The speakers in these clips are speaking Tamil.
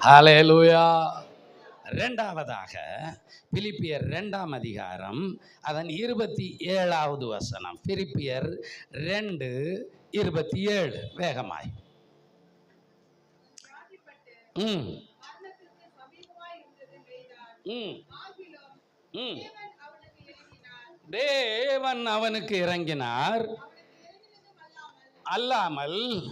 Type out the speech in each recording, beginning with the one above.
ஹலேலூயா ரெண்டாவதாக பிலிப்பியர் ரெண்டாம் அதிகாரம் அதன் இருபத்தி ஏழாவது வசனம். பிலிப்பியர் ரெண்டு இருபத்தி ஏழு. வேகமாய். ம். ம். ம். தேவன் அவனுக்கு இறங்கினார். அல்லாமல்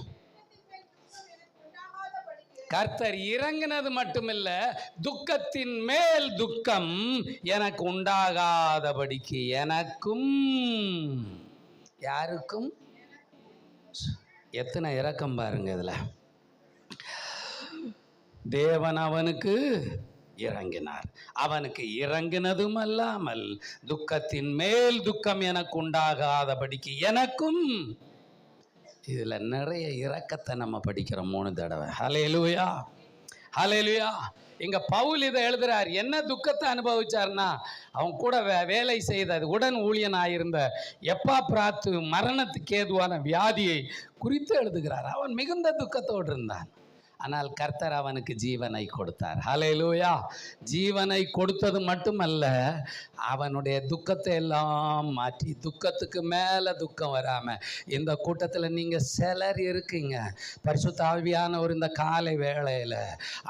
கர்த்தர் இறங்கினது மட்டுமில்ல துக்கத்தின் மேல் துக்கம் எனக்கு உண்டாகாதபடிக்கு எனக்கும். யாருக்கும்? எத்தனை இறக்கம் பாருங்க இதில். தேவன் அவனுக்கு இறங்கினார். அவனுக்கு இறங்கினதும் அல்லாமல் துக்கத்தின் மேல் துக்கம் எனக்கு உண்டாகாதபடிக்கு எனக்கும். இதில் நிறைய இரக்கத்தை நம்ம படிக்கிறோம் மூணு தடவை. ஹலேலுயா ஹலேலுயா இங்கே பவுல் இதை எழுதுறார். என்ன துக்கத்தை அனுபவிச்சார்னா அவன் கூட வே வேலை செய்த உடன் ஊழியனாயிருந்த எப்பா பிராத்து மரணத்துக்கு ஏதுவான வியாதியை குறித்து எழுதுகிறார். அவன் மிகுந்த துக்கத்தோடு இருந்தான். ஆனால் கர்த்தர் அவனுக்கு ஜீவனை கொடுத்தார். ஹலேலூயா ஜீவனை கொடுத்தது மட்டுமல்ல அவனுடைய துக்கத்தை எல்லாம் மாற்றி துக்கத்துக்கு மேலே துக்கம் வராமல் இந்த கூட்டத்தில் நீங்கள் சிலர் இருக்கீங்க. பரிசுத்த ஆவியானவர் இந்த காலை வேளையில்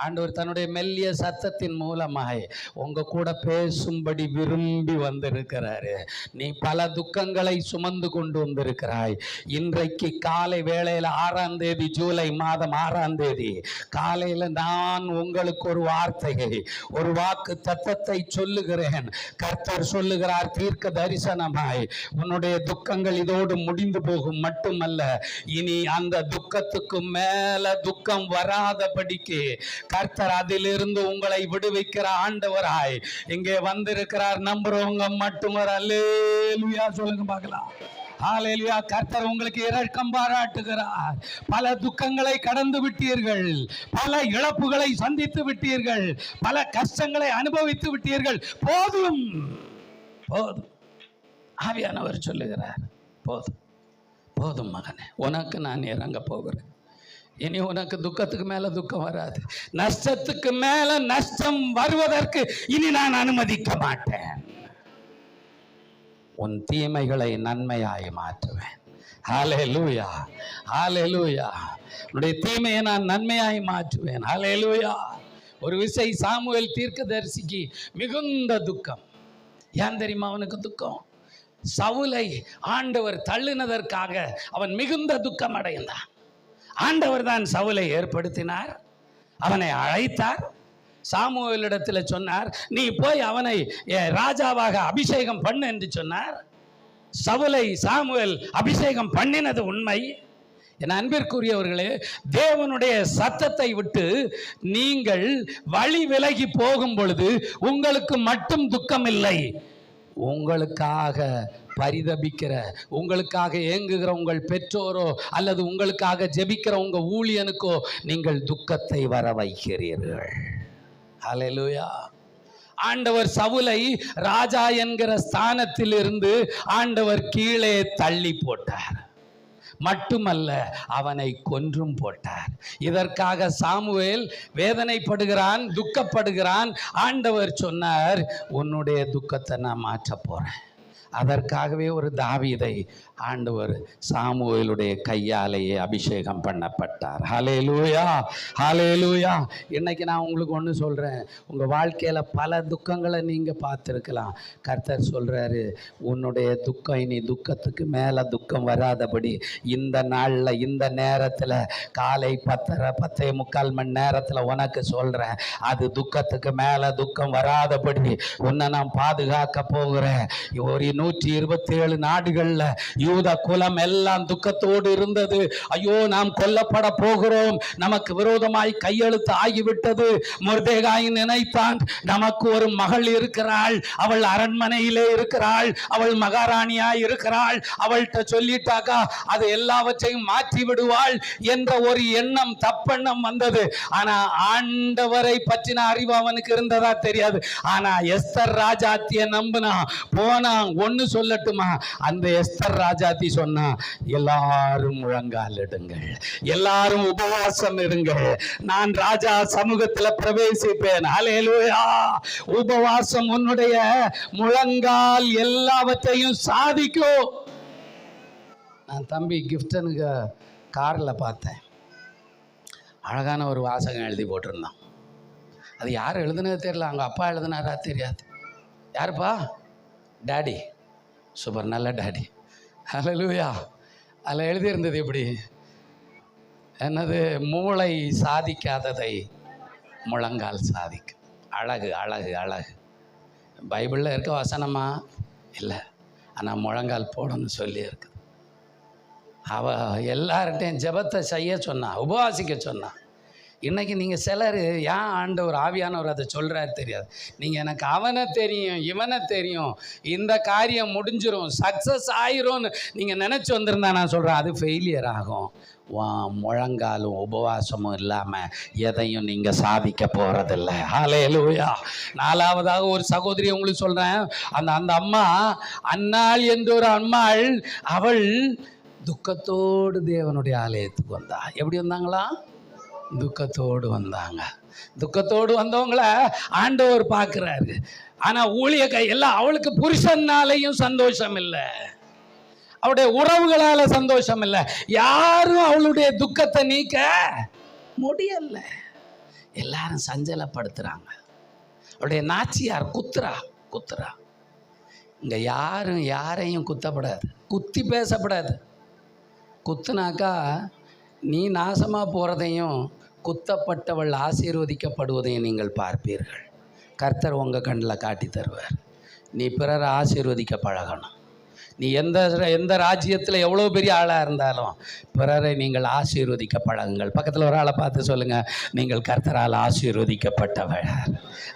ஆண்டவர் தன்னுடைய மெல்லிய சத்தத்தின் மூலமாய் உங்கள் கூட பேசும்படி விரும்பி வந்திருக்கிறாரு. நீ பல துக்கங்களை சுமந்து கொண்டு வந்திருக்கிறாய். இன்றைக்கு காலை வேளையில் ஆறாம் தேதி ஜூலை மாதம் ஆறாம் தேதி காலையில் நான் உங்களுக்கு ஒரு வார்த்தையை ஒரு வாக்கு தத்தத்தை சொல்லுகிறேன். கர்த்தர் சொல்லுகிறார் தீர்க்க தரிசனமாய். உன்னுடைய துக்கங்கள் இதோடு முடிந்து போகும் மட்டுமல்ல இனி அந்த துக்கத்துக்கு மேல துக்கம் வராதபடிக்கு கர்த்தர் அதிலிருந்து உங்களை விடுவிக்கிற ஆண்டவராய் இங்கே வந்திருக்கிறார். நம்புறவங்க மட்டும் ஒரு அல்லேலுயா சொல்லுங்க பார்க்கலாம். ஆலேலியா கர்த்தர் உங்களுக்கு இரக்கம் பாராட்டுகிறார். பல துக்கங்களை கடந்து விட்டீர்கள். பல இழப்புகளை சந்தித்து விட்டீர்கள். பல கஷ்டங்களை அனுபவித்து விட்டீர்கள். போதும். போதும். ஆவியானவர் சொல்லுகிறார். போதும். போதும் மகனே. உனக்கு நான் இறங்க போகிறேன். இனி உனக்கு துக்கத்துக்கு மேல துக்கம் வராது. நஷ்டத்துக்கு மேல நஷ்டம் வருவதற்கு இனி நான் அனுமதிக்க மாட்டேன். உன் தீமைகளை நன்மையாய் மாற்றுவேன். ஹாலே லூயா ஹாலே லூயா உன்னுடைய தீமையை நான் நன்மையாய் மாற்றுவேன். ஹாலே லூயா ஒரு விசை சாமுவேல் தீர்க்கதரிசிக்கு மிகுந்த துக்கம். ஏன் தெரியுமா அவனுக்கு துக்கம்? சவுலை ஆண்டவர் தள்ளினதற்காக அவன் மிகுந்த துக்கம் அடைந்தான் ஆண்டவர் தான் சவுலை ஏற்படுத்தினார். அவனை அழைத்தார். சாமுவேலிடத்தில் சொன்னார் நீ போய் அவனை ராஜாவாக அபிஷேகம் பண்ணு என்று சொன்னார். சவுலை சாமுவேல் அபிஷேகம் பண்ணினது உண்மை. என் அன்பிற்குரியவர்களே தேவனுடைய சத்தத்தை விட்டு நீங்கள் வழி விலகி போகும் பொழுது உங்களுக்கு மட்டும் துக்கம் இல்லை உங்களுக்காக பரிதபிக்கிற உங்களுக்காக ஏங்குகிற உங்கள் பெற்றோரோ அல்லது உங்களுக்காக ஜெபிக்கிற உங்கள் ஊழியனுக்கோ நீங்கள் துக்கத்தை வர வைக்கிறீர்கள் அலையலூயா ஆண்டவர் சவுலை ராஜா என்கிற ஸ்தானத்தில் இருந்து ஆண்டவர் கீழே தள்ளி போட்டார். மட்டுமல்ல அவனை கொன்றும் போட்டார். இதற்காக சாமுவேல் வேதனைப்படுகிறான் துக்கப்படுகிறான். ஆண்டவர் சொன்னார் உன்னுடைய துக்கத்தை நான் மாற்றப் போறேன். அதற்காகவே ஒரு தாவீதை ஆண்டவர் சாமுவேலுடைய கையாலேயே அபிஷேகம் பண்ணப்பட்டார். ஹலைலூயா ஹலே லூயா இன்னைக்கு நான் உங்களுக்கு ஒன்று சொல்கிறேன் உங்கள் வாழ்க்கையில் பல துக்கங்களை நீங்கள் பார்த்துருக்கலாம். கர்த்தர் சொல்கிறாரு உன்னுடைய துக்கம் இனி துக்கத்துக்கு மேலே துக்கம் வராதபடி இந்த நாளில் இந்த நேரத்தில் காலை பத்தரை பத்தே முக்கால் மணி நேரத்தில் உனக்கு சொல்கிறேன் அது துக்கத்துக்கு மேலே துக்கம் வராதபடி உன்னை நான் பாதுகாக்க போகிறேன். ஒரு நூற்றி இருபத்தி ஏழு நாடுகளில் யூத குலம் எல்லாம் துக்கத்தோடு இருந்தது. ஐயோ நாம் கொல்லப்பட போகிறோம். நமக்கு விரோதமாய் கையெழுத்து ஆகிவிட்டது. முர்தேகாய் நினைத்தான் நமக்கு ஒரு மகள் இருக்கிறாள். அவள் அரண்மனையிலே இருக்கிறாள். அவள் மகாராணியாய் இருக்கிறாள். அவள்கிட்ட சொல்லிட்டாக்கா அது எல்லாவற்றையும் மாற்றி விடுவாள் என்ற ஒரு எண்ணம் தப்பெண்ணம் வந்தது. ஆனா ஆண்டவரை பற்றின அறிவு அவனுக்கு இருந்ததா தெரியாது. ஆனா எஸ்தர் ராஜாத்திய நம்பினா போனா ஒன்று சொல்லட்டுமா? அந்த எஸ்தர் ராஜாத்தி சொன்னா எல்லாரும் முழங்காலிடுங்கள் எல்லாரும் உபவாசம் இருங்கள் நான் ராஜா சமூகத்தில் பிரவேசிப்பேன். ஹalleluya. உபவாசம் உன்னுடைய முழங்கால் எல்லாவற்றையும் சாதிக்கும். நான் தம்பி கிஃப்டனுக்கு காரில் பார்த்தேன். அழகான ஒரு வாசகம் எழுதி போட்டிருந்தான். அது யார் எழுதுனது தெரியல அவங்க அப்பா எழுதுனாரா தெரியாது. யாருப்பா? டாடி சூப்பர் நல்ல டாடி ஹalleluya. அதில் எழுதியிருந்தது எப்படி? என்னது? மூளை சாதிக்காததை முழங்கால் சாதிக்கும் அழகு அழகு அழகு. பைபிளில் இருக்க வசனமா? இல்லை. ஆனால் முழங்கால் போடணும்னு சொல்லியிருக்கு. அவள் எல்லார்கிட்டையும் ஜெபத்தை செய்ய சொன்னான் உபவாசிக்க சொன்னான் இன்றைக்கி நீங்கள் சிலர் ஏன் ஆண்டவர் ஆவியானவர் அதை சொல்கிறாரு தெரியாது? நீங்கள் எனக்கு அவனை தெரியும் இவனை தெரியும். இந்த காரியம் முடிஞ்சிரும் சக்ஸஸ் ஆயிரும்னு நீங்கள் நினச்சி வந்திருந்தா நான் சொல்கிறேன் அது ஃபெயிலியர் ஆகும். வா முழங்காலும் உபவாசமும் இல்லாமல் எதையும் நீங்கள் சாதிக்க போகிறதில்ல ஹாலே லூயா நாலாவதாக ஒரு சகோதரி உங்களுக்கு சொல்கிறேன் அந்த அந்த அம்மா அன்னாள் என்ற ஒரு அம்மாள் அவள் துக்கத்தோடு தேவனுடைய ஆலயத்துக்கு வந்தா. எப்படி வந்தாங்களா? துக்கத்தோடு வந்தாங்க. துக்கத்தோடு வந்தவங்கள ஆண்டவர் பார்க்குறாரு. ஆனால் ஊழிய எல்லாம் அவளுக்கு புருஷன்னாலையும் சந்தோஷம் இல்லை. அவளுடைய உறவுகளால் சந்தோஷம் இல்லை. யாரும் அவளுடைய துக்கத்தை நீக்க முடியல. எல்லாரும் சஞ்சலப்படுத்துகிறாங்க அவளுடைய நாச்சியார் குத்துறா குத்துறா இங்கே யாரும் யாரையும் குத்தப்படாது. குத்தி பேசப்படாது. குத்துனாக்கா நீ நாசமாக போகிறதையும் குத்தப்பட்டவள் ஆசீர்வதிக்கப்படுவதை நீங்கள் பார்ப்பீர்கள். கர்த்தர் உங்கள் கண்ணில் காட்டி தருவார் நீ பிறரை ஆசீர்வதிக்க பழகணும். நீ எந்த எந்த ராஜ்யத்தில் எவ்வளோ பெரிய ஆளாக இருந்தாலும் பிறரை நீங்கள் ஆசீர்வதிக்க பழகுங்கள் பக்கத்தில் ஒரு ஆளை பார்த்து சொல்லுங்கள் நீங்கள் கர்த்தரால் ஆசீர்வதிக்கப்பட்டவர்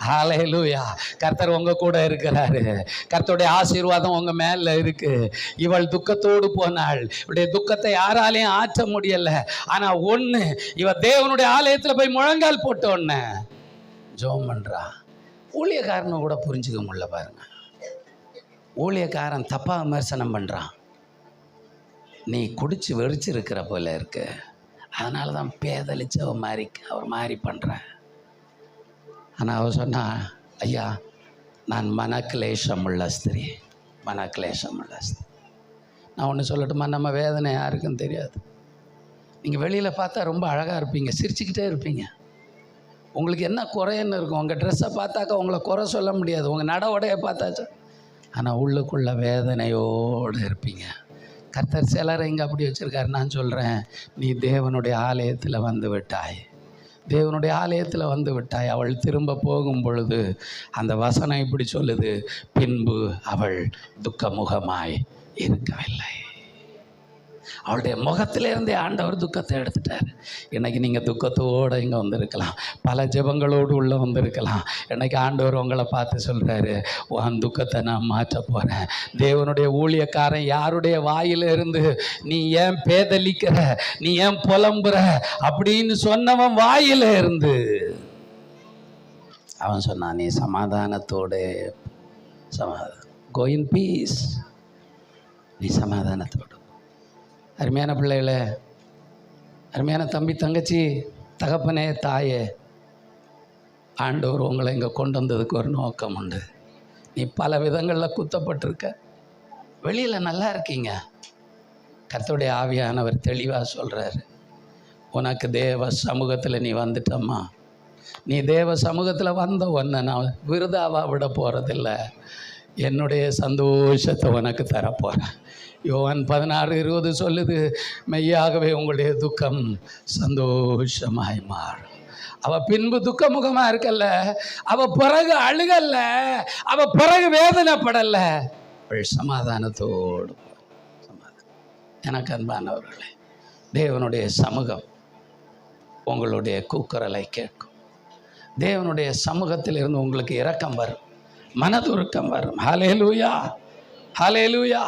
ஹாலே லூயா கர்த்தர் உங்கள் கூட இருக்கிறாரு. கர்த்தருடைய ஆசீர்வாதம் உங்கள் மேலே இருக்குது இவள் துக்கத்தோடு போனாள். இவருடைய துக்கத்தை யாராலையும் ஆற்ற முடியலை. ஆனால் ஒன்று இவள் தேவனுடைய ஆலயத்தில் போய் முழங்கால் போட்டோன்னு ஜோம் பண்ணுறா ஊழியக்காரனை கூட புரிஞ்சுக்க முடியல பாருங்கள் ஊழியக்காரன் தப்பாக விமர்சனம் பண்ணுறான் நீ குடிச்சு வெறிச்சிருக்கிற போல இருக்கு. அதனால தான் பேதளிச்சு அவ மாதிரி அவர் மாதிரி பண்ணுறேன் ஆனால் அவர் சொன்னா ஐயா நான் மனக்லேஷம் உள்ள ஸ்திரீ. மனக்லேஷம் உள்ள ஸ்திரீ. நான் ஒன்று சொல்லட்டுமா? நம்ம வேதனை யாருக்கும் தெரியாது. நீங்கள் வெளியில் பார்த்தா ரொம்ப அழகாக இருப்பீங்க சிரிச்சுக்கிட்டே இருப்பீங்க. உங்களுக்கு என்ன குறைன்னு இருக்கும்? உங்கள் ட்ரெஸ்ஸை பார்த்தாக்கா உங்களை குறை சொல்ல முடியாது. உங்கள் நட உடைய பார்த்தாச்சா. ஆனால் உள்ளுக்குள்ள வேதனையோடு இருப்பீங்க. கர்த்தர் சிலரை இங்கே அப்படி வச்சுருக்காரு. நான் சொல்கிறேன் நீ தேவனுடைய ஆலயத்தில் வந்து விட்டாய். தேவனுடைய ஆலயத்தில் வந்து விட்டாய். அவள் திரும்ப போகும் பொழுது அந்த வசனம் இப்படி சொல்லுது பின்பு அவள் துக்கமுகமாய் இருக்கவில்லை. அவளுடைய முகத்திலேருந்தே ஆண்டவர் துக்கத்தை எடுத்துட்டார். இன்னைக்கு நீங்கள் துக்கத்தோடு இங்கே வந்திருக்கலாம். பல ஜெபங்களோடு உள்ளே வந்திருக்கலாம். இன்னைக்கு ஆண்டவர் உங்களை பார்த்து சொல்கிறாரு உன் துக்கத்தை நான் மாற்ற போகிறேன் தேவனுடைய ஊழியக்காரன் யாருடைய வாயிலிருந்து நீ ஏன் பேதலிக்கிற? நீ ஏன் புலம்புற? அப்படின்னு சொன்னவன் வாயில இருந்து அவன் சொன்னான் நீ சமாதானத்தோடு சமாதானம் கோயின் பீஸ் நீ சமாதானத்தோடு அருமையான பிள்ளைகளே அருமையான தம்பி தங்கச்சி தகப்பனே தாயே ஆண்டவர் உங்களை இங்கே கொண்டு வந்ததுக்கு ஒரு நோக்கம் உண்டு. நீ பல விதங்களில் குத்தப்பட்டிருக்க. வெளியில் நல்லா இருக்கீங்க. கர்த்தருடைய ஆவியானவர் தெளிவாக சொல்கிறாரு உனக்கு தேவ சமூகத்தில் நீ வந்துட்டம்மா. நீ தேவ சமூகத்தில் வந்த உன்னை நான் விருதாவாக விட போகிறதில்ல என்னுடைய சந்தோஷத்தை உனக்கு தரப்போகிறேன் யோவான் பதினாறு இருபது சொல்லுது மெய்யாகவே உங்களுடைய துக்கம் சந்தோஷமாய் மாறும். அவ பின்பு துக்கமுகமாக இருக்கல்ல அவ பிறகு அழுகல்ல அவ பிறகு வேதனைப்படல அவள் சமாதானத்தோடு சமாதானம். எனக்கு அன்பானவர்களே தேவனுடைய சமூகம் உங்களுடைய கூக்குரலை கேட்கும். தேவனுடைய சமூகத்தில் இருந்து உங்களுக்கு இரக்கம் வரும் மனதுருக்கம் வரும். ஹalleluya லூயா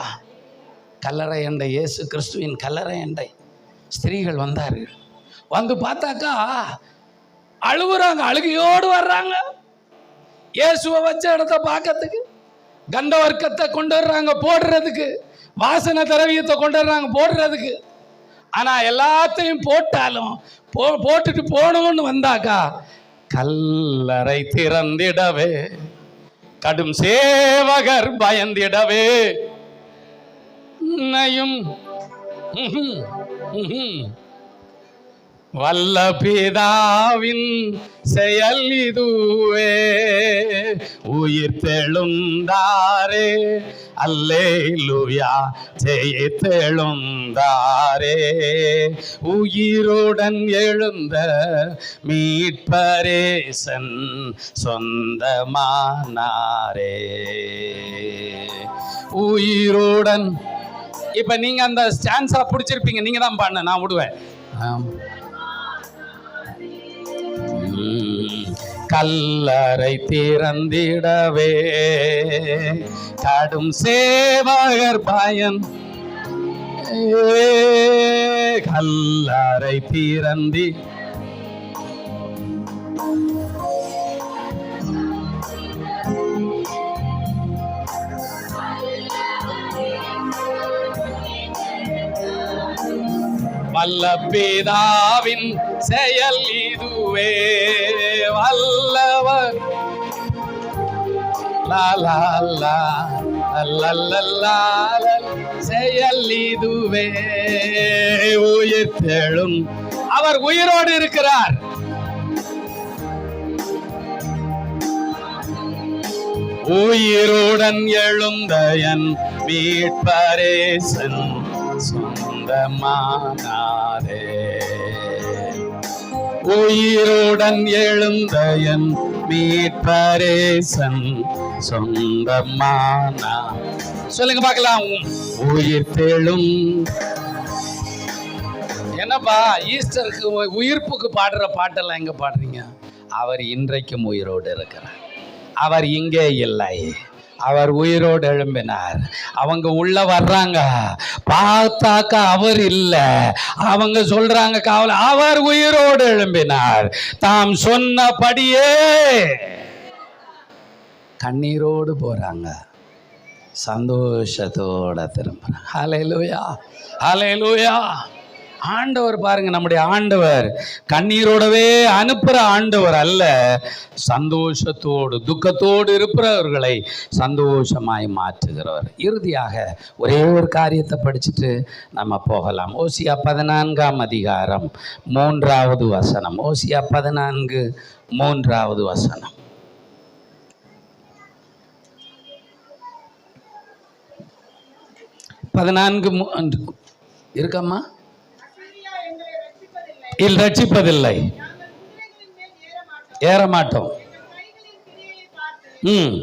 கல்லறை எண்டை இயேசு கிறிஸ்துவின் கல்லறை எண்டை. ஸ்திரீகள் வந்தார்கள். வந்து பார்த்தாக்கா அழுகுறாங்க அழுகையோடு வர்றாங்க. இயேசுவை வச்ச இடத்த பார்க்கறதுக்கு கந்தவர்க்கத்தை கொண்டு வர்றாங்க போடுறதுக்கு வாசனை திரவியத்தை கொண்டு வர்றாங்க போடுறதுக்கு. ஆனால் எல்லாத்தையும் போட்டாலும் போ போட்டுட்டு போகணும்னு வந்தாக்கா கல்லறை திறந்திடவே கடும் சேவகர் பயந்திடவே உன்னையும் வல்ல பிதாவின் செயல் இதுவே. உயிர் தெழுந்தாரே. அல்லே லூயா செய்ய தெழுந்தாரே. உயிருடன் எழுந்த மீட்பரேசன் சொந்தமானாரே. உயிருடன் இப்ப நீங்க அந்த ஸ்டான்ஸா பிடிச்சிருப்பீங்க நீங்க தான் பண்ண நான் விடுவேன். கல்லறை திறந்திடவே கடும் சேவகர் பயன். கல்லறை திறந்தி. வல்ல பிதாவின் செயல் இதுவே. வல்லவர். செயல் இதுவே. உயிர் தெழும் அவர் உயிரோடு இருக்கிறார். உயிருடன் எழுந்த என் மீட்பரேசன். சொந்தமானாரே உயிருடன் எழுந்த என் மீட்பரேசன் சொந்தமானா. சொல்லுங்க பார்க்கலாம். உயிர் தெழும். என்னப்பா ஈஸ்டருக்கு உயிர்ப்புக்கு பாடுற பாட்டெல்லாம் எங்க பாடுறீங்க? அவர் இன்றைக்கும் உயிரோடு இருக்கிறார். அவர் இங்கே இல்லை. அவர் உயிரோடு எழும்பினார். அவங்க உள்ள வர்றாங்க. பார்த்தாக்கா அவர் இல்லை. அவங்க சொல்றாங்க காவல் அவர் உயிரோடு எழும்பினார். தாம் சொன்னபடியே கண்ணீரோடு போறாங்க. சந்தோஷத்தோட திரும்புறாங்க. ஹalleluya ஹalleluya ஆண்டவர் பாருங்க நம்முடைய ஆண்டவர். கண்ணீரோடவே அனுப்புற ஆண்டவர் அல்ல. சந்தோஷத்தோடு துக்கத்தோடு இருப்பவர்களை சந்தோஷமாய் மாற்றுகிறவர். இறுதியாக ஒரே ஒரு காரியத்தை படிச்சுட்டு நம்ம போகலாம். ஓசியா பதினான்காம் அதிகாரம் மூன்றாவது வசனம். ஓசியா பதினான்கு மூன்றாவது வசனம். பதினான்கு மூ- இருக்கம்மா? இல் ரட்சிப்பதில்லை. ஏற மாட்டோம் ம்.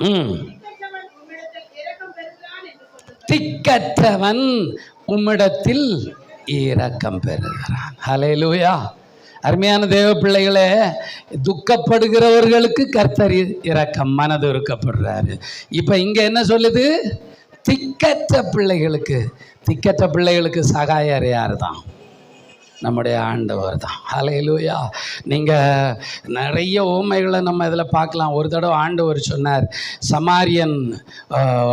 ம். திக்கற்றவன் உம்மிடத்தில் இரக்கம் பெறுகிறான். ஹலையிலூயா அருமையான தேவ பிள்ளைகளே துக்கப்படுகிறவர்களுக்கு கர்த்தர் இரக்கம் மனது இருக்கப்படுறாரு இப்போ இங்கே என்ன சொல்லுது? திக்கற்ற பிள்ளைகளுக்கு திக்கற்ற பிள்ளைகளுக்கு சகாயர் யார் தான் நம்முடைய ஆண்டவர் தான். அலையிலூயா நீங்கள் நிறைய ஓமைகளை நம்ம இதில் பார்க்கலாம். ஒரு தடவை ஆண்டவர் சொன்னார் சமாரியன்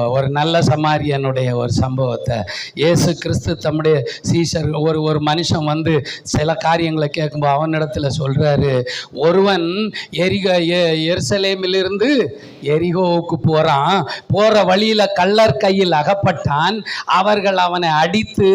ஒரு நல்ல சமாரியனுடைய ஒரு சம்பவத்தை. இயேசு கிறிஸ்து தம்முடைய சீசர் ஒரு ஒரு மனுஷன் வந்து சில காரியங்களை கேட்கும்போது அவனிடத்தில் சொல்கிறாரு ஒருவன் எரிக எ- எருசலேமிலிருந்து எரிகோவுக்கு போகிறான் போகிற வழியில் கள்ளர் கையில் அகப்பட்டான். அவர்கள் அவனை அடித்து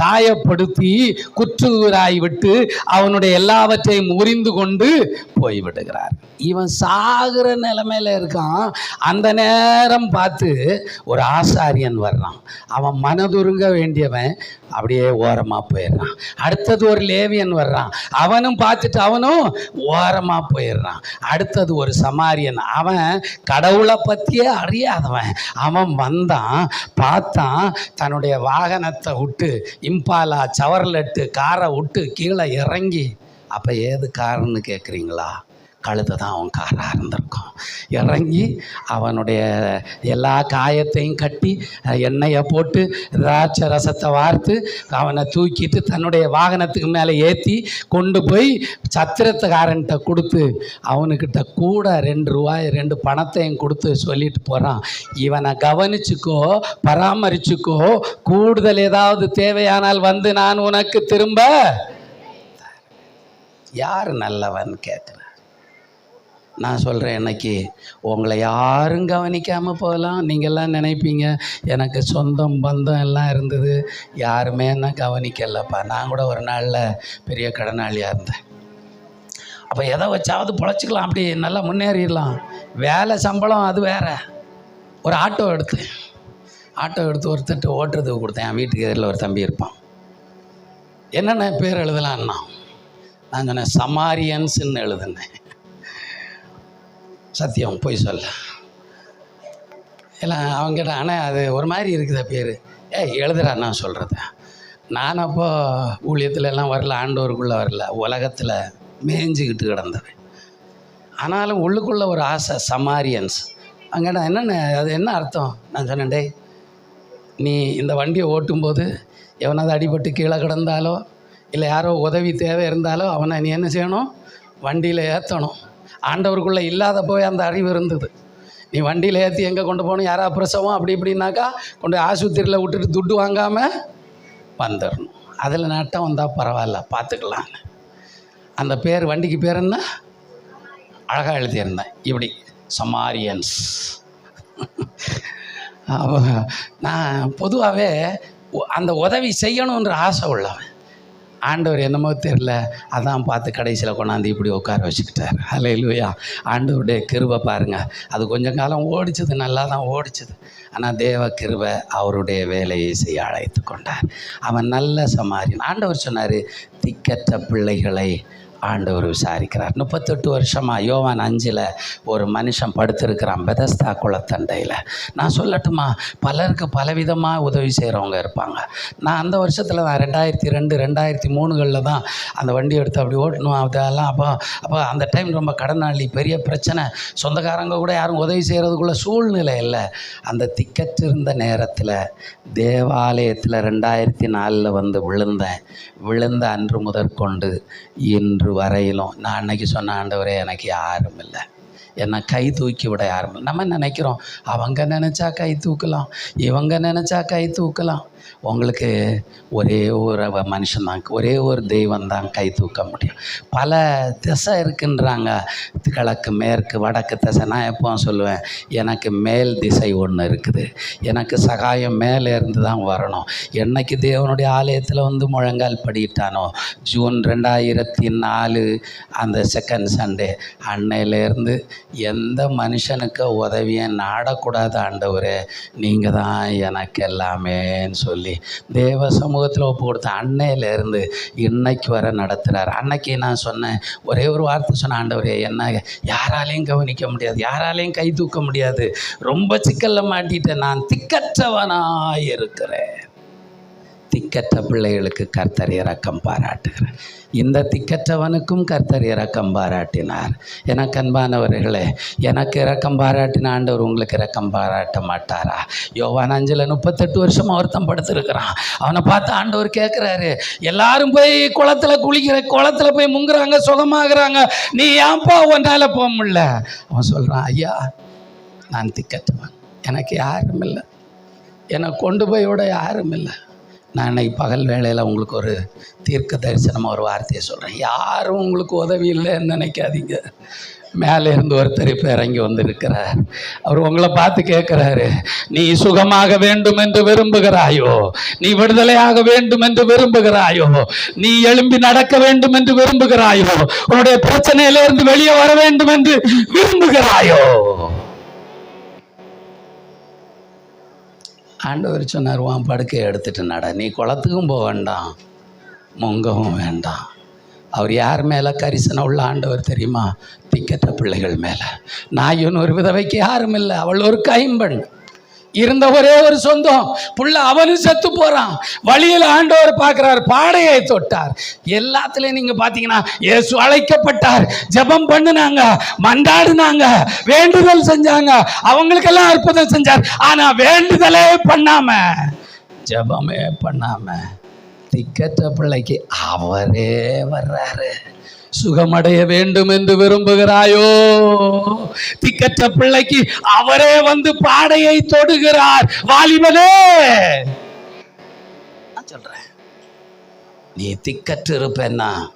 காயப்படுத்தி குற்று விட்டு அவனுடைய எல்லாவற்றையும் முறிந்து கொண்டு போய்விடுகிறார். இவன் சாகிற நிலைமையில இருக்கான். அந்த நேரம் பார்த்து ஒரு ஆசாரியன் வர்றான். அவன் மனதுருங்க வேண்டியவன் அப்படியே ஓரமாக போயிடுறான். அடுத்தது ஒரு லேவியன் வர்றான். அவனும் பார்த்துட்டு அவனும் ஓரமாக போயிடுறான். அடுத்தது ஒரு சமாரியன். அவன் கடவுளை பற்றியே அறியாதவன். அவன் வந்தான் பார்த்தான் தன்னுடைய வாகனத்தை விட்டு இம்பாலா சவர்லெட்டு காரை விட்டு கீழே இறங்கி அப்போ ஏது காரணம்னு கேட்குறீங்களா கழுதை தான் அவன் காராக இருந்திருக்கும் இறங்கி அவனுடைய எல்லா காயத்தையும் கட்டி எண்ணெயை போட்டு திராட்சை ரசத்தை வார்த்து அவனை தூக்கிட்டு தன்னுடைய வாகனத்துக்கு மேலே ஏற்றி கொண்டு போய் சத்திரத்துக்காரன்கிட்ட கொடுத்து அவனுக்கிட்ட கூட ரெண்டு ரூபாய் ரெண்டு பணத்தையும் கொடுத்து சொல்லிட்டு போகிறான் இவனை கவனிச்சுக்கோ பராமரிச்சுக்கோ கூடுதல் ஏதாவது தேவையானால் வந்து நான் உனக்கு திரும்ப யார் நல்லவன் கேட்குறேன்? நான் சொல்கிறேன் இன்னைக்கு உங்களை யாரும் கவனிக்காமல் போகலாம். நீங்கள்லாம் நினைப்பீங்க எனக்கு சொந்தம் பந்தம் எல்லாம் இருந்தது. யாருமே என்ன கவனிக்கலப்பா. நான் கூட ஒரு நாளில் பெரிய கடனாளியாக இருந்தேன். அப்போ எதை வச்சாவது பொழைச்சிக்கலாம். அப்படி நல்லா முன்னேறிடலாம். வேலை சம்பளம் அது வேற. ஒரு ஆட்டோ எடுத்து ஆட்டோ எடுத்து ஒருத்தட்டு ஓட்டுறதுக்கு கொடுத்தேன். என் வீட்டுக்கு எதிரில் ஒரு தம்பி இருப்பான். என்னென்ன பேர் எழுதலான்னா நான் சொன்னேன் சமாரியன்ஸ்ன்னு எழுதுனேன். சத்தியம் போய் சொல்ல. எல்லாம் அவங்ககிட்ட ஆனால் அது ஒரு மாதிரி இருக்குதா பேர் ஏ எழுதுறா நான் சொல்கிறத நான் அப்போ ஊழியத்தில் எல்லாம் வரல ஆண்டோருக்குள்ளே வரல. உலகத்தில் மேய்ஞ்சிக்கிட்டு கிடந்தவன். ஆனாலும் உள்ளுக்குள்ளே ஒரு ஆசை சமாரியன்ஸ். அங்கே என்னென்ன அது என்ன அர்த்தம்? நான் சொன்னேன் டேய் நீ இந்த வண்டியை ஓட்டும்போது எவனாவது அடிபட்டு கீழே கிடந்தாலோ இல்லை யாரோ உதவி தேவை இருந்தாலோ அவனை நீ என்ன செய்யணும்? வண்டியில் ஏற்றணும் ஆண்டவருக்குள்ளே இல்லாத போய் அந்த அறிவு இருந்தது. நீ வண்டியில் ஏற்றி எங்கே கொண்டு போகணும்? யாரா பிரசவம்? அப்படி இப்படின்னாக்கா கொண்டு ஆஸ்பத்திரியில் விட்டுட்டு துட்டு வாங்காமல் வந்துடணும். அதில் நட்டம் வந்தால் பரவாயில்ல பார்த்துக்கலான்னு அந்த பேர் வண்டிக்கு பேர் என்ன? அழகாக எழுதியிருந்தேன். இப்படி சமாரியன்ஸ். நான் பொதுவாகவே அந்த உதவி செய்யணுன்ற ஆசை உள்ளவன். ஆண்டவர் என்னமோ தெரில அதான் பார்த்து கடைசியில் கொண்டாந்து இப்படி உட்கார வச்சுக்கிட்டார். ஹalleluya ஆண்டவருடைய கிருபை பாருங்கள் அது கொஞ்சம் காலம் ஓடிச்சது நல்லா தான் ஓடிச்சது. ஆனால் தேவ கிருபை அவருடைய வேலையை செய்ய அழைத்து கொண்டார் அவன் நல்ல சமாரியன். ஆண்டவர் சொன்னார் திக்கற்ற பிள்ளைகளை ஆண்டவர் விசாரிக்கிறார். முப்பத்தெட்டு வருஷமாக யோவான் அஞ்சில் ஒரு மனுஷன் படுத்திருக்கிறான் பெதஸ்தா குளத்தண்டையில். நான் சொல்லட்டுமா? பலருக்கு பலவிதமாக உதவி செய்கிறவங்க இருப்பாங்க. நான் அந்த வருஷத்தில் தான் ரெண்டாயிரத்தி ரெண்டு ரெண்டாயிரத்தி மூணுகளில் தான் அந்த வண்டி எடுத்து அப்படி ஓட்டணும். அதெல்லாம் அப்போ அப்போ அந்த டைம் ரொம்ப கடனாளி பெரிய பிரச்சனை. சொந்தக்காரங்க கூட யாரும் உதவி செய்கிறதுக்குள்ள சூழ்நிலை இல்லை. அந்த திக்கற்றிருந்த நேரத்தில் தேவாலயத்தில் ரெண்டாயிரத்தி நாலில் வந்து விழுந்தேன். விழுந்த அன்று முதற்கொண்டு இன்று வரையிலும் நான் அன்னைக்கு சொன்ன ஆண்டவரே எனக்கு யாரும் இல்லை. என்னை கை தூக்கி விட யாரும் நம்ம நினைக்கிறோம்? அவங்க நினச்சா கை தூக்கலாம். இவங்க நினச்சா கை தூக்கலாம். உங்களுக்கு ஒரே ஒரு மனுஷன்தான். ஒரே ஒரு தெய்வம் தான் கை தூக்க முடியும். பல திசை இருக்குன்றாங்க. கிழக்கு மேற்கு வடக்கு திசை. நான் எப்போவும் சொல்லுவேன் எனக்கு மேல் திசை ஒன்று இருக்குது. எனக்கு சகாயம் மேலே இருந்து தான் வரணும். என்னைக்கு தேவனுடைய ஆலயத்தில் வந்து முழங்கால் படிட்டானோ? ஜூன் ரெண்டாயிரத்தி நாலு அந்த செகண்ட் சண்டே அன்னையிலேருந்து எந்த மனுஷனுக்கு உதவியை நாடக்கூடாது ஆண்டவரே நீங்கள் தான் எனக்கு எல்லாமேன்னு சொல்லி தேவ சமூகத்தில் ஒப்பு கொடுத்த அன்னையிலேருந்து இன்னைக்கு வர நடத்துகிறார் அன்னைக்கு நான் சொன்னேன் ஒரே ஒரு வார்த்தை சொன்ன ஆண்டவரே என்ன யாராலையும் கவனிக்க முடியாது யாராலையும் கை தூக்க முடியாது ரொம்ப சிக்கலில் மாட்டிட்டேன் நான் திக்கற்றவனாக இருக்கிறேன் திக்கற்ற பிள்ளைகளுக்கு கர்த்தர் இறக்கம் பாராட்டுகிறார். இந்த திக்கற்றவனுக்கும் கர்த்தர் இறக்கம் பாராட்டினார். எனக்கு அன்பானவர்களே எனக்கு இறக்கம் பாராட்டின ஆண்டவர் உங்களுக்கு இறக்கம் பாராட்ட மாட்டாரா? யோவான் அஞ்சில் முப்பத்தெட்டு வருஷம் ஒருத்தன் படுத்திருக்கிறான். அவனை பார்த்து ஆண்டவர் கேட்குறாரு எல்லாரும் போய் குளத்துல குளிக்கிற குளத்துல போய் முங்குறாங்க சுகமாகறாங்க நீ ஏன்பா உன்னால போக முடியல? அவன் சொல்கிறான் ஐயா நான் திக்கற்றவன். எனக்கு யாரும் இல்லை. என்னை கொண்டு போய் விட யாரும் இல்லை. நான் இன்னைக்கு பகல் வேளையில் உங்களுக்கு ஒரு தீர்க்க தரிசனமாக ஒரு வார்த்தையை சொல்கிறேன் யாரும் உங்களுக்கு உதவி இல்லைன்னு நினைக்காதீங்க. மேலே இருந்து ஒருத்தர் இப்போ இறங்கி வந்திருக்கிறார். அவர் உங்களை பார்த்து கேட்குறாரு நீ சுகமாக வேண்டும் என்று விரும்புகிறாயோ? நீ விடுதலையாக வேண்டும் என்று விரும்புகிறாயோ? நீ எழும்பி நடக்க வேண்டும் என்று விரும்புகிறாயோ? உன்னுடைய பிரச்சனையிலிருந்து வெளியே வர வேண்டும் என்று விரும்புகிறாயோ? ஆண்டவர் சொன்னார் உன் படுக்கையை எடுத்துட்டு நட. நீ குளத்துக்கும் போக வேண்டாம் முங்கவும் வேண்டாம். அவர் யார் மேலே கரிசனம் உள்ள ஆண்டவர் தெரியுமா? திக்கற்ற பிள்ளைகள் மேலே. நாயுன்னு ஒரு விதவைக்கு யாரும் இல்லை. அவள் ஒரு கைம்பெண். இருந்த ஒரே ஒரு சொந்தம். புள்ள அவனும் செத்து போறான். வழியில் ஆண்டவர் பார்க்கிறார் பாடையை தொட்டார். எல்லாத்துலயும் நீங்க பாத்தீங்கன்னா இயேசு அழைக்கப்பட்டார். ஜெபம் பண்ணுனாங்க மண்டாடுனாங்க வேண்டுதல் செஞ்சாங்க. அவங்களுக்கெல்லாம் அற்புதம் செஞ்சார். ஆனா வேண்டுதலே பண்ணாம ஜெபமே பண்ணாம திக்கற்ற பிள்ளைக்கு அவரே வர்றாரு. சுகமடைய வேண்டும் என்று விரும்புகிறாயோ? திக்கற்ற பிள்ளைக்கு அவரே வந்து பாடையை தொடுகிறார். வாலிபனே! நான் சொல்றேன். நீ திக்கற்று இருப்பேன்னா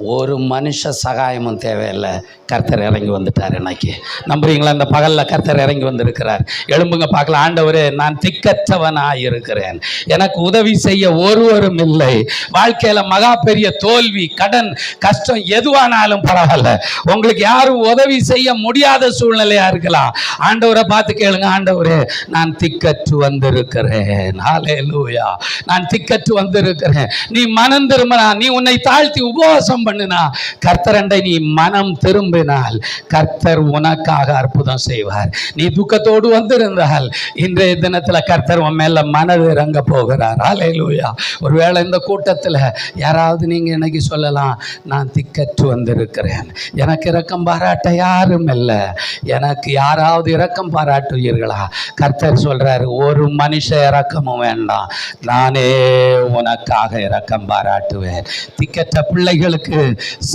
ஒரு மனுஷ சகாயமும் தேவையில்லை. கர்த்தர் இறங்கி வந்துட்டார் எனக்கு நம்புறீங்களா? இந்த பகலில் கர்த்தர் இறங்கி வந்திருக்கிறார். எழும்புங்க பார்க்கலாம். ஆண்டவரே நான் திக்கற்றவனாக இருக்கிறேன் எனக்கு உதவி செய்ய ஒருவரும் இல்லை. வாழ்க்கையில் மகா பெரிய தோல்வி கடன் கஷ்டம் எதுவானாலும் பரவாயில்ல. உங்களுக்கு யாரும் உதவி செய்ய முடியாத சூழ்நிலையா இருக்கலாம். ஆண்டவரை பார்த்து கேளுங்க ஆண்டவரே நான் திக்கற்று வந்திருக்கிறேன். லூயா நான் திக்கற்று வந்திருக்கிறேன். நீ மனம் திரும்பினா நீ உன்னை தாழ்த்தி உபவாசம் பண்ணினா? கர்த்தரண்டை நீ மனம் திரும்பினால் கர்த்தர் உனக்காக அற்புதம் செய்வார். நீ துக்கத்தோடு வந்திருந்தால் இன்றைய தினத்தில் கர்த்தர் உன் மேல மனது இறங்க போகிறார். ஆலையிலூயா ஒருவேளை இந்த கூட்டத்தில் யாராவது நீங்கள் இன்னைக்கு சொல்லலாம் நான் திக்கற்று வந்திருக்கிறேன். எனக்கு இரக்கம் பாராட்ட யாரும் இல்லை. எனக்கு யாராவது இரக்கம் பாராட்டுவீர்களா? கர்த்தர் சொல்றாரு ஒரு மனுஷ இரக்கமும் வேண்டாம். நானே உனக்காக இரக்கம் பாராட்டுவேன். திக்கற்ற பிள்ளைகளுக்கு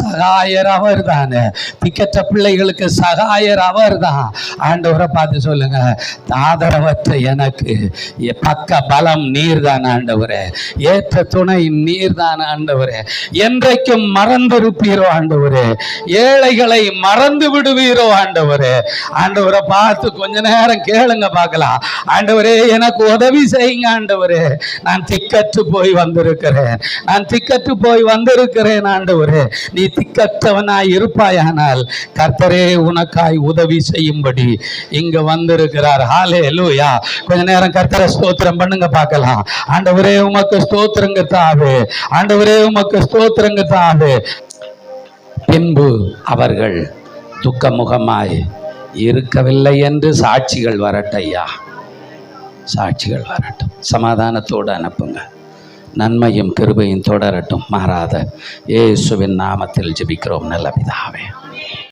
சகாயர் அவர் தானே திக்கற்ற பிள்ளைகளுக்கு சகாயர் அவர் தான் ஆண்டவரை பார்த்து சொல்லுங்க ஆதரவற்ற எனக்கு எ- பக்க பலம் நீர் தான் ஆண்டவரே. ஏற்ற துணை நீர் தான் ஆண்டவரே. என்றைக்கும் மறந்திருப்பீரோ ஆண்டவரே. ஏழைகளை மறந்து விடுவீரோ ஆண்டவரே. ஆண்டவரை பார்த்து கொஞ்ச நேரம் கேளுங்க பார்க்கலாம். ஆண்டவரே எனக்கு உதவி செய்யுங்க ஆண்டவரே. நான் திக்கற்று போய் வந்திருக்கிறேன். நான் திக்கற்று போய் வந்திருக்கிறேன் ஆண்டவர். நீ திக்கற்றவனாய் இருப்பாயானால் கர்த்தரே உனக்காய் உதவி செய்யும்படி இங்க வந்திருக்கிறார். ஹாலே லூயா கொஞ்ச நேரம் கர்த்தரை ஸ்தோத்திரம் பண்ணுங்க பார்க்கலாம். ஆண்டவரே உமக்கு ஸ்தோத்திரங்க தாவு. ஆண்டவரே உமக்கு ஸ்தோத்திரங்க தாவு. பின்பு அவர்கள் துக்கமுகமாய் இருக்கவில்லை என்று சாட்சிகள் வரட்டையா? சாட்சிகள் வரட்டும். சமாதானத்தோடு அனுப்புங்க. நன்மையும் கிருபையும் தொடரட்டும் மாறாத இயேசுவின் நாமத்தில் ஜெபிக்கிறோம். நல்ல பிதாவே.